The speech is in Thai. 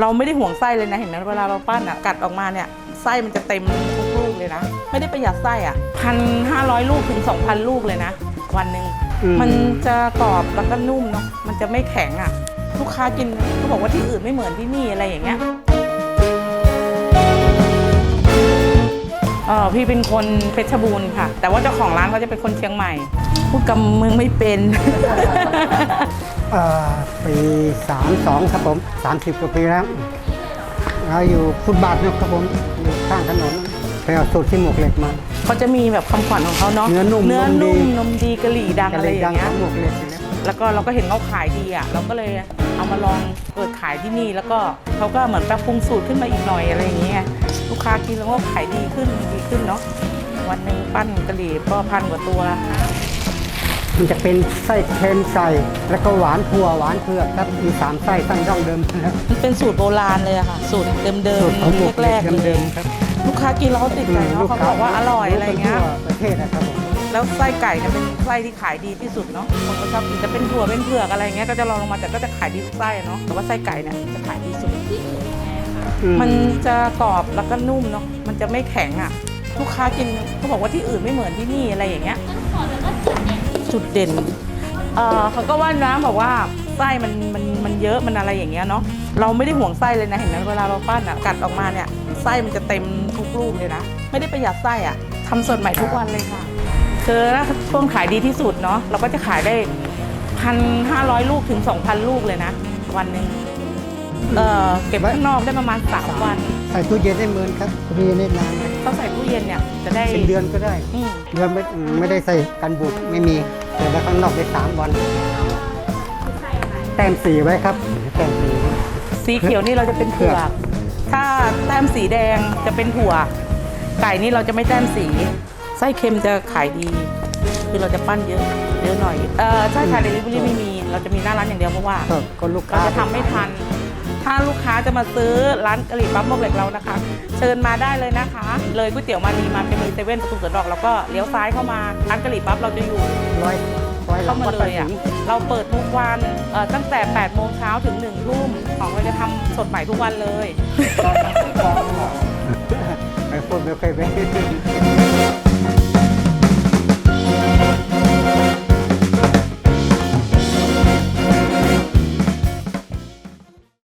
เราไม่ได้ห่วงไส้เลยนะเห็นไหมเวลาเราปั้นอะกัดออกมาเนี่ยไส้มันจะเต็มทุกลูกเลยนะ ไม่ได้ประหยัดไส้อะพันห้าร้อยลูกถึงสองพันลูกเลยนะ วันหนึ่งอืมมันจะกรอบแล้วก็นุ่มเนาะมันจะไม่แข็งอะ ลูกค้ากินเขาบอกว่าที่อื่นไม่เหมือนที่นี่อะไรอย่างเงี้ยเออพี่เป็นคนเพชรบูรณ์ค่ะ แต่ว่าเจ้าของร้านเขาจะเป็นคนเชียงใหม่พูดกำเมืองไม่เป็นเอ่อ ปีสามสองครับผมสามสิบกว่าปีแล้วเราอยู่ฟุตบาทนะครับผม อยู่ข้างถนนไปเอาสูตรที่หมวกเหล็กมาเขาจะมีแบบคำขวัญของเขาเนาะเนื้อนุ่มเนื้อนมดีนุ่มนมดีกะหรี่ดังอะไรอย่างเงี้ยหมวกเหล็กอยู่แล้วแล้วก็เราก็เห็นเขาขายดีอะเราก็เลยเอามาลองเปิดขายที่นี่ แล้วก็เขาก็เหมือนปรับปรุงสูตรขึ้นมาอีกหน่อยอะไรอย่างเงี้ยลูกค้ากินแล้วก็ขายดีขึ้นดีขึ้นเนาะวันหนึ่งปั้นกะหรี่ก็พันกว่าตัว มันจะเป็นไส้เค็มใส่ แล้วก็หวานถั่วหวานเผือกครับมีสามไส้ตั้งร่องเดิมนะครับ มันเป็นสูตรโบราณเลยอะค่ะ สูตรเดิมสูตรของหมวกๆเหแรล็กกๆเลเดิยมๆครับลูกค้ากินแล้วเขาติดใจเนาะเขาบอกว่าอร่อยอะไรเงี้ย ทั่วประเทศนะครับผม แล้วไส้ไก่เนี่ยเป็นไส้ที่ขายดีที่สุดเนาะคนก็ชอบกินจะเป็นถั่วเป็นเผือกอะไรเงี้ยก็จะลองลงมาแต่ก็จะขายดีทุกไส้เนาะแต่ว่าไส้ไก่เนี่ยจะขายดีสุดอืมันจะกรอบแล้วก็นุ่มเนาะมันจะไม่แข็งอะ ลูกค้ากินเขาบอกว่าที่อื่นไม่เหมือนที่นี่อะไรอย่างเงี้ย จุดเด่นเเขาก็ว่านะบอกว่าไส้มันมันมันเยอะมันอะไรอย่างเงี้ยเนาะเราไม่ได้ห่วงไส้เลยนะเห็นไหมเวลาเราปั้นอะกัดออกมาเนี่ยไส้มันจะเต็มทุกลูกเลยนะไม่ได้ประหยัดไส้อะทำสดใหม่ทุกวันเลยค่ะคือถ้าช่วงขายดีที่สุดเนาะเราก็จะขายได้พันห้าร้อยลูกถึงสองพันลูกเลยนะ วันหนึ่งเออเก็บข้างนอกได้ประมาณสามวัน ใส่ตู้เย็นได้เหมือนครับตู้เย็นได้นาน ต้องใส่ตู้เย็นเนี่ยจะได้เป็นเดือนก็ได้อืมเดือนไม่ไม่ได้ใส่กันบูดไม่มีแต่ว่าข้างนอกได้สามวัน แต้มสีไว้ครับ แต้มสีสีเขียวนี่เราจะเป็นเผือก ถ้าแต้มสีแดงจะเป็นถั่ว ไก่นี่เราจะไม่แต้มสี ไส้เค็มจะขายดี คือเราจะปั้นเยอะเยอะหน่อย เออใช่ค่ะเดลิเวอรี่ไม่มี เราจะมีหน้าร้านอย่างเดียวเพราะว่า ก็ก็ลูกเราค้าจะทำไม่ทันถ้าลูก ค้าจะมาซื้อร้านกะหรี่ปั๊บโมกเหล็กเรานะคะ เชิญมาได้เลยนะคะ เลยก๋วยเตี๋ยวมานีมาจะมีเซเว่นประตูเสือดอกแล้วก็เลี้ยวซ้ายเข้ามาร้านกะหรี่ปั๊บเราจะอยู่ร้อยร้อยหลัเข้างมาวัดเลประยสิอะงห์เราเปิดทุกวันเอ่อตั้งแต่8โมงเช้าถึง1ทุ่มของเราจะทำสดใหม่ทุกวันเลยไปพูดไม่ค่อยเว้น